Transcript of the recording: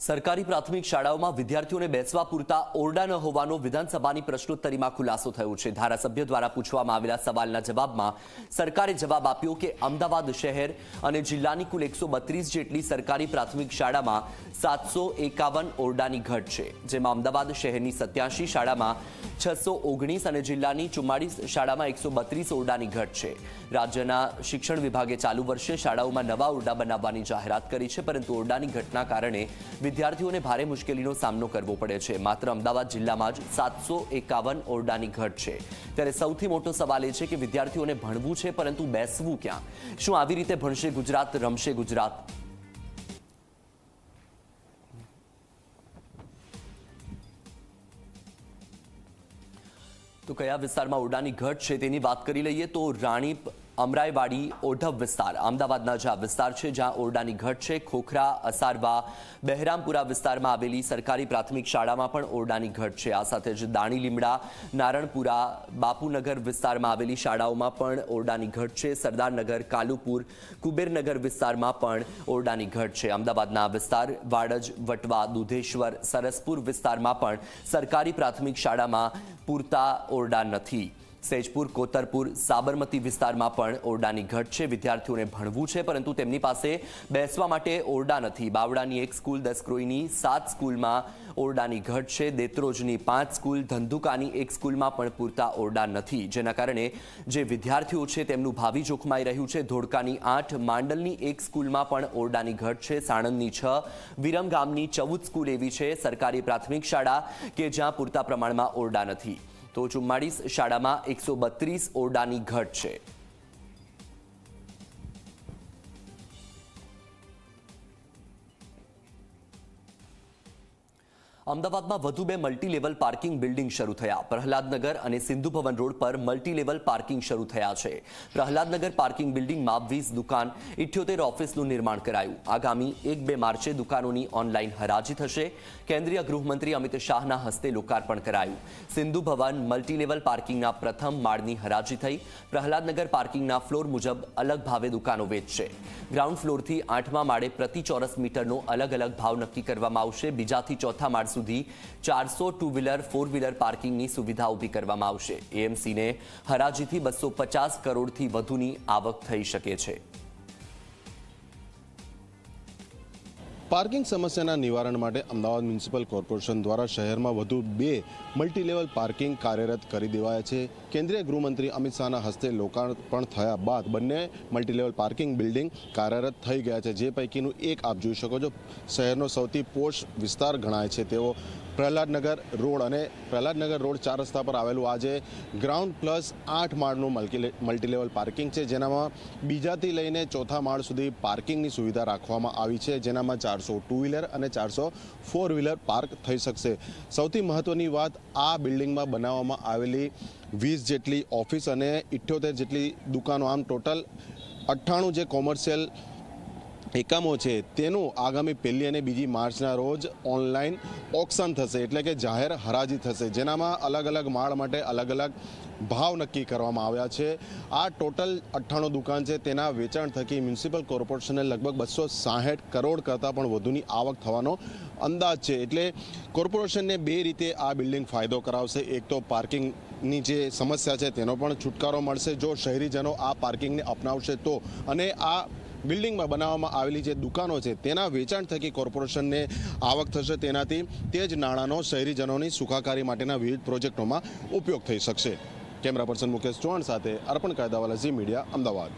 સરકારી પ્રાથમિક શાળાઓમાં વિદ્યાર્થીઓને બેસવા પૂરતા ઓરડા ન હોવાનો વિધાનસભાની પ્રશ્નોત્તરીમાં ખુલાસો થયો છે. ધારાસભ્ય દ્વારા પૂછવામાં આવેલા સવાલના જવાબમાં સરકારે જવાબ આપ્યો કે અમદાવાદ શહેર અને જિલ્લાની કુલ એકસો જેટલી સરકારી પ્રાથમિક શાળામાં સાતસો ઓરડાની ઘટ છે, જેમાં અમદાવાદ શહેરની સત્યાસી શાળામાં છસો ઓગણીસ અને જિલ્લાની ચુમ્માળીસ શાળામાં એકસો બત્રીસ ઓરડાની ઘટ છે. રાજ્યના શિક્ષણ વિભાગે ચાલુ વર્ષે શાળાઓમાં નવા ઓરડા બનાવવાની જાહેરાત કરી છે, પરંતુ ઓરડાની ઘટના કારણે વિદ્યાર્થીઓને ભારે મુશ્કેલીનો સામનો કરવો પડે છે. માત્ર અમદાવાદ જિલ્લામાં જ સાતસો એકાવન ઓરડાની ઘટ છે. ત્યારે સૌથી મોટો સવાલ એ છે કે વિદ્યાર્થીઓને ભણવું છે, પરંતુ બેસવું ક્યાં? શું આવી રીતે ભણશે ગુજરાત, રમશે ગુજરાત? તો કયા વિસ્તારમાં ઓરડાની ઘટ છે તેની વાત કરી લઈએ તો રાણીપ અમરાઈવાડી ઓઢવ વિસ્તાર. અમદાવાદના જે વિસ્તાર છે, જ્યાં ઓરડાની ઘટ છે. ખોખરા, અસારવા, બહેરામપુરા વિસ્તારમાં આવેલી સરકારી પ્રાથમિક શાળામાં પણ ઓરડાની ઘટ છે. આ સાથે જ દાણી લીમડા નારણપુરા, બાપુનગર વિસ્તારમાં આવેલી શાળાઓમાં પણ ઓરડાની ઘટ છે. સરદારનગર, કાલુપુર, કુબેરનગર વિસ્તારમાં પણ ઓરડાની ઘટ છે. અમદાવાદના વિસ્તાર, વાડજ, વટવા, દુધેશ્વર, સરસપુર વિસ્તારમાં પણ સરકારી પ્રાથમિક શાળામાં પૂરતા ઓરડા નથી. સેજપુર, કોતરપુર, સાબરમતી વિસ્તારમાં પણ ઓરડાની ઘટ છે. વિદ્યાર્થીઓને ભણવું છે, પરંતુ તેમની પાસે બેસવા માટે ઓરડા નથી. બાવડાની એક સ્કૂલ દસક્રોઈની સાત સ્કૂલમાં ઓરડાની ઘટ છે. દેત્રોજની પાંચ સ્કૂલ, ધંધુકાની એક સ્કૂલમાં પણ પૂરતા ઓરડા નથી. જેના કારણે જે વિદ્યાર્થીઓ છે, તેમનું ભાવિ જોખમાઈ રહ્યું છે. ધોળકાની આઠ, માંડલની એક સ્કૂલમાં પણ ઓરડાની ઘટ છે. સાણંદની છ વિરમ ગામની ચૌદ સ્કૂલ એવી છે. સરકારી પ્રાથમિક શાળા કે જ્યાં પૂરતા પ્રમાણમાં ઓરડા નથી. તો ચુમ્માળીસ શાળામાં એકસો બત્રીસ ઓરડાની ઘટ છે. અમદાવાદમાં વધુ બે મલ્ટી લેવલ પાર્કિંગ બિલ્ડિંગ શરૂ થયા. પ્રહલાદનગર અને સિંધુ ભવન રોડ પર મલ્ટી લેવલ પાર્કિંગ શરૂ થયા છે. પ્રહલાદનગર પાર્કિંગ બિલ્ડિંગમાં વીસ દુકાન ઇઠ્યોતેર ઓફિસનું નિર્માણ કરાયું. આગામી એક બે માર્ચે દુકાનોની ઓનલાઈન હરાજી થશે. કેન્દ્રીય ગૃહમંત્રી અમિત શાહના હસ્તે લોકાર્પણ કરાયું. સિંધુ ભવન મલ્ટી લેવલ પાર્કિંગના પ્રથમ માળની હરાજી થઈ. પ્રહલાદનગર પાર્કિંગના ફ્લોર મુજબ અલગ ભાવે દુકાનો વેચશે. ગ્રાઉન્ડ ફ્લોરથી આઠમા માળે પ્રતિ ચોરસ મીટરનો અલગ અલગ ભાવ નક્કી કરવામાં આવશે. બીજાથી ચોથા માળ સુધી ચારસો ટુ વ્હીલર ફોર વ્હીલર પાર્કિંગની સુવિધા ઊભી કરવામાં આવશે. એએમસીને હરાજીથી બસો પચાસ કરોડથી વધુની આવક થઈ શકે છે. પાર્કિંગ સમસ્યાના નિવારણ માટે અમદાવાદ મ્યુનિસિપલ કોર્પોરેશન દ્વારા શહેરમાં વધુ બે મલ્ટીલેવલ પાર્કિંગ કાર્યરત કરી દેવાયા છે. કેન્દ્રીય ગૃહમંત્રી અમિત શાહના હસ્તે લોકાર્પણ થયા બાદ બંને મલ્ટીલેવલ પાર્કિંગ બિલ્ડિંગ કાર્યરત થઈ ગયા છે. જે પૈકીનું એક આપ જોઈ શકો છો. શહેરનો સૌથી પોષ વિસ્તાર ગણાય છે. તેઓ પ્રહલાદનગર રોડ અને પ્રહલાદનગર રોડ ચાર રસ્તા પર આવેલું આજે ગ્રાઉન્ડ પ્લસ આઠ માળનું મલ્ટી લેવલ પાર્કિંગ છે. જેનામાં બીજાથી લઈને ચોથા માળ સુધી પાર્કિંગની સુવિધા રાખવામાં આવી છે. જેનામાં ચારસો ટુ વ્હીલર અને ચારસો ફોર વ્હીલર પાર્ક થઈ શકશે. સૌથી મહત્ત્વની વાત આ બિલ્ડિંગમાં બનાવવામાં આવેલી વીસ જેટલી ઓફિસ અને ઇઠ્યોતેર જેટલી દુકાનો. આમ ટોટલ અઠ્ઠાણું જે કોમર્શિયલ એકમો છે. તેનું આગામી પહેલી અને બીજી માર્ચના રોજ ઓનલાઈન ઓક્શન થશે, એટલે કે જાહેર હરાજી થશે. જેનામાં અલગ અલગ માળ માટે અલગ અલગ ભાવ નક્કી કરવામાં આવ્યા છે. આ ટોટલ અઠ્ઠાણું દુકાન છે. તેના વેચાણ થકી મ્યુનિસિપલ કોર્પોરેશનને લગભગ બસો સાહીઠ કરોડ કરતાં પણ વધુની આવક થવાનો અંદાજ છે. એટલે કોર્પોરેશનને બે રીતે આ બિલ્ડિંગ ફાયદો કરાવશે. એક તો પાર્કિંગની જે સમસ્યા છે, તેનો પણ છુટકારો મળશે. જો શહેરીજનો આ પાર્કિંગને અપનાવશે તો. અને આ બિલ્ડિંગમાં બનાવવામાં આવેલી જે દુકાનો છે, તેના વેચાણ થકી કોર્પોરેશનને આવક થશે. તેનાથી તે જ નાણાંનો શહેરીજનોની સુખાકારી માટેના વિવિધ પ્રોજેક્ટોમાં ઉપયોગ થઈ શકશે. કેમેરા પર્સન મુકેશ ચૌહાણ સાથે અર્પણ કાયદાવાલા ઝી મીડિયા, અમદાવાદ.